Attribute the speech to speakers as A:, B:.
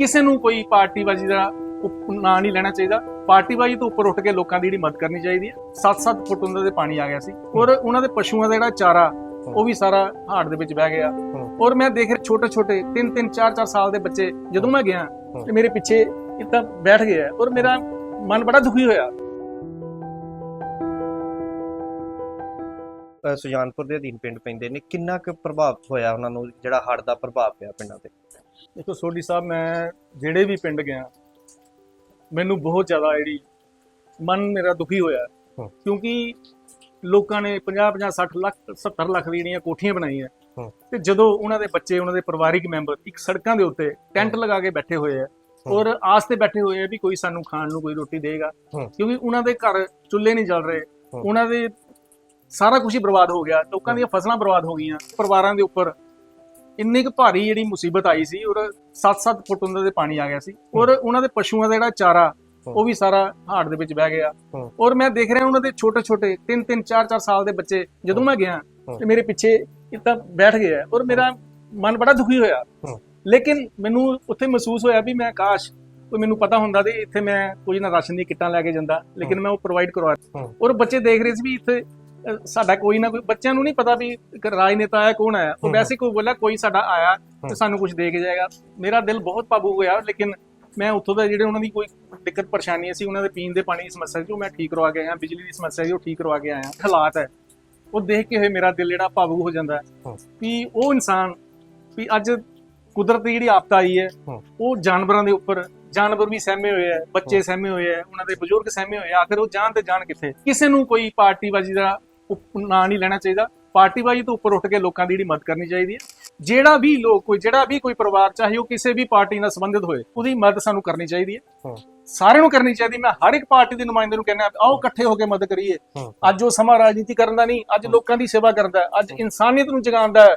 A: ਕਿਸੇ ਨੂੰ ਕੋਈ ਪਾਰਟੀਬਾਜ਼ੀ ਦਾ ਨਾਂ ਨਹੀਂ ਲੈਣਾ ਚਾਹੀਦਾ। ਪਾਰਟੀਬਾਜ਼ੀ ਤੋਂ ਉੱਪਰ ਉੱਠ ਕੇ ਲੋਕਾਂ ਦੀ ਜਿਹੜੀ ਮਦਦ ਕਰਨੀ ਚਾਹੀਦੀ ਹੈ। 7-7 ਫੁੱਟ ਉਹਨਾਂ ਦੇ ਪਾਣੀ ਆ ਗਿਆ ਸੀ। ਔਰ ਉਹਨਾਂ ਦੇ ਪਸ਼ੂਆਂ ਦਾ ਜਿਹੜਾ ਚਾਰਾ, ਉਹ ਵੀ ਸਾਰਾ ਹਾੜ ਦੇ ਵਿੱਚ ਬਹਿ ਗਿਆ। ਔਰ ਮੈਂ ਦੇਖ ਰਿਹਾ ਛੋਟੇ ਛੋਟੇ 3-3 4-4 ਸਾਲ ਦੇ ਬੱਚੇ, ਜਦੋਂ ਮੈਂ ਗਿਆ, ਤੇ ਮੇਰੇ ਪਿੱਛੇ ਇੱਦਾਂ ਬੈਠ ਗਿਆ। ਔਰ ਮੇਰਾ ਮਨ ਬੜਾ ਦੁਖੀ ਹੋਇਆ।
B: ਸੁਜਾਨਪੁਰ ਦੇ ਅਧੀਨ ਪਿੰਡ ਪੈਂਦੇ ਨੇ। ਕਿੰਨਾ ਕੁ ਪ੍ਰਭਾਵਿਤ ਹੋਇਆ ਉਹਨਾਂ ਨੂੰ? ਜਿਹੜਾ ਹੜ੍ਹ ਦਾ ਪ੍ਰਭਾਵ ਪਿਆ ਪਿੰਡਾਂ ਤੇ?
A: ਦੇਖੋ ਸੋਢੀ ਸਾਹਿਬ ਮੈਂ ਜਿਹੜੇ ਵੀ ਪਿੰਡ ਗਿਆ ਮੈਨੂੰ ਬਹੁਤ ਜ਼ਿਆਦਾ ਜਿਹੜੀ ਮਨ ਮੇਰਾ ਦੁਖੀ ਹੋਇਆ। ਕਿਉਂਕਿ ਲੋਕਾਂ ਨੇ 50 50 60 ਲੱਖ 70 ਲੱਖ ਦੀ ਜਿਹੜੀਆਂ ਕੋਠੀਆਂ ਬਣਾਈਆਂ। ਤੇ ਜਦੋਂ ਉਹਨਾਂ ਦੇ ਬੱਚੇ ਉਹਨਾਂ ਦੇ ਪਰਿਵਾਰਿਕ ਮੈਂਬਰ ਇੱਕ ਸੜਕਾਂ ਦੇ ਉੱਤੇ ਟੈਂਟ ਲਗਾ ਕੇ ਬੈਠੇ ਹੋਏ ਆ ਔਰ ਆਸ ਤੇ ਬੈਠੇ ਹੋਏ ਆ ਵੀ ਕੋਈ ਸਾਨੂੰ ਖਾਣ ਨੂੰ ਕੋਈ ਰੋਟੀ ਦੇਗਾ। ਕਿਉਂਕਿ ਉਹਨਾਂ ਦੇ ਘਰ ਚੁੱਲ੍ਹੇ ਨਹੀਂ ਜਲ ਰਹੇ। ਉਹਨਾਂ ਦੇ ਸਾਰਾ ਕੁਝ ਹੀ ਬਰਬਾਦ ਹੋ ਗਿਆ ਲੋਕਾਂ ਦੀਆਂ ਫਸਲਾਂ ਬਰਬਾਦ ਹੋ ਗਈਆਂ ਪਰਿਵਾਰਾਂ ਦੇ ਉੱਪਰ ਇੰਨੀ ਕੁ ਭਾਰੀ ਜਿਹੜੀ ਮੁਸੀਬਤ ਆਈ ਸੀ ਔਰ 7-7 ਫੁੱਟ ਉਹਨਾਂ ਦੇ ਪਾਣੀ ਆ ਗਿਆ ਸੀ। ਔਰ ਉਹਨਾਂ ਦੇ ਪਸ਼ੂਆਂ ਦਾ ਜਿਹੜਾ ਚਾਰਾ ਉਹ ਵੀ ਸਾਰਾ ਹਾੜ ਦੇ ਵਿੱਚ ਬਹਿ ਗਿਆ। ਔਰ ਮੈਂ ਦੇਖ ਰਿਹਾ ਉਹਨਾਂ ਦੇ ਛੋਟੇ ਛੋਟੇ 3-3 4-4 ਸਾਲ ਦੇ ਬੱਚੇ ਜਦੋਂ ਮੈਂ ਗਿਆ। ਤੇ ਮੇਰੇ ਪਿੱਛੇ ਇੱਦਾਂ ਬੈਠ ਗਏ ਆ ਔਰ ਮੇਰਾ ਮਨ ਬੜਾ ਦੁਖੀ ਹੋਇਆ। ਲੇਕਿਨ ਮੈਨੂੰ ਉੱਥੇ ਮਹਿਸੂਸ ਹੋਇਆ ਵੀ ਮੈਂ ਕਾਸ਼ ਕੋਈ ਮੈਨੂੰ ਪਤਾ ਹੁੰਦਾ ਤੇ ਇੱਥੇ ਮੈਂ ਕੋਈ ਨਾ ਰਾਸ਼ਨ ਦੀ ਕਿੱਟਾਂ ਲੈ ਕੇ ਜਾਂਦਾ ਲੇਕਿਨ ਮੈਂ ਉਹ ਪ੍ਰੋਵਾਈਡ ਕਰਵਾ
B: ਹਮ।
A: ਔਰ ਬੱਚੇ ਦੇਖ ਰਹੇ ਸੀ ਵੀ ਇੱਥੇ ਸਾਡਾ ਕੋਈ ਨਾ ਕੋਈ ਬੱਚਿਆਂ ਨੂੰ ਨਹੀਂ ਪਤਾ ਵੀ ਇੱਕ ਰਾਜਨੇਤਾ ਆਇਆ ਕੌਣ ਆਇਆ ਉਹ। ਵੈਸੇ ਕੋਈ ਬੋਲਿਆ ਕੋਈ ਸਾਡਾ ਆਇਆ। ਤੇ ਸਾਨੂੰ ਕੁਝ ਦੇ ਕੇ ਜਾਏਗਾ ਮੇਰਾ ਦਿਲ ਬਹੁਤ ਭਾਵੁਕ ਹੋਇਆ ਲੇਕਿਨ ਮੈਂ ਉੱਥੋਂ ਦਾ ਜਿਹੜੇ ਉਹਨਾਂ ਦੀ ਕੋਈ ਦਿੱਕਤ ਪਰੇਸ਼ਾਨੀ ਸੀ ਉਹਨਾਂ ਦੇ ਪੀਣ ਦੇ ਪਾਣੀ ਦੀ ਸਮੱਸਿਆ ਸੀ ਉਹ ਮੈਂ ਠੀਕ ਕਰਵਾ ਕੇ ਆਇਆ ਬਿਜਲੀ ਦੀ ਸਮੱਸਿਆ ਸੀ ਉਹ ਠੀਕ ਕਰਵਾ ਕੇ ਆਇਆ ਹਾਲਾਤ ਹੈ ਉਹ ਦੇਖ ਕੇ ਹੋਏ ਮੇਰਾ ਦਿਲ ਜਿਹੜਾ ਭਾਵੁਕ ਹੋ ਜਾਂਦਾ। ਵੀ ਉਹ ਇਨਸਾਨ ਵੀ ਅੱਜ ਕੁਦਰਤ ਦੀ ਜਿਹੜੀ ਆਫਤ ਆਈ ਹੈ। ਉਹ ਜਾਨਵਰਾਂ ਦੇ ਉੱਪਰ ਜਾਨਵਰ ਵੀ ਸਹਿਮੇ ਹੋਏ ਆ ਬੱਚੇ ਸਹਿਮੇ ਹੋਏ ਆ ਉਹਨਾਂ ਦੇ ਬਜ਼ੁਰਗ ਸਹਿਮੇ ਹੋਏ ਆ ਆਖਿਰ ਉਹ ਜਾਣ ਤੇ ਜਾਣ ਕਿੱਥੇ ਕਿਸੇ ਨੂੰ ਕੋਈ ਪਾਰਟੀਬਾਜ਼ੀ ਦਾ ਨਾਂ ਨਹੀਂ ਲੈਣਾ ਚਾਹੀਦਾ। ਪਾਰਟੀਬਾਜ਼ੀ ਤੋਂ ਉੱਪਰ ਉੱਠ ਕੇ ਲੋਕਾਂ ਦੀ ਜਿਹੜੀ ਮਦਦ ਕਰਨੀ ਚਾਹੀਦੀ ਹੈ। ਜਿਹੜਾ ਵੀ ਲੋਕ ਕੋਈ ਜਿਹੜਾ ਵੀ ਕੋਈ ਪਰਿਵਾਰ ਚਾਹੇ ਉਹ ਕਿਸੇ ਵੀ ਪਾਰਟੀ ਨਾਲ ਸੰਬੰਧਿਤ ਹੋਏ ਉਹਦੀ ਮਦਦ ਸਾਨੂੰ ਕਰਨੀ ਚਾਹੀਦੀ ਹੈ। ਸਾਰਿਆਂ ਨੂੰ ਕਰਨੀ ਚਾਹੀਦੀ। ਮੈਂ ਹਰ ਇੱਕ ਪਾਰਟੀ ਦੇ ਨੁਮਾਇੰਦੇ ਨੂੰ ਕਹਿੰਦਾ ਆਓ ਇਕੱਠੇ ਹੋ ਕੇ ਮਦਦ ਕਰੀਏ। ਅੱਜ ਉਹ ਸਮਾਂ ਰਾਜਨੀਤੀ ਕਰਨ ਦਾ ਨਹੀਂ ਅੱਜ ਲੋਕਾਂ ਦੀ ਸੇਵਾ ਕਰਦਾ ਹੈ। ਅੱਜ ਇਨਸਾਨੀਅਤ ਨੂੰ ਜਗਾਉਂਦਾ ਹੈ।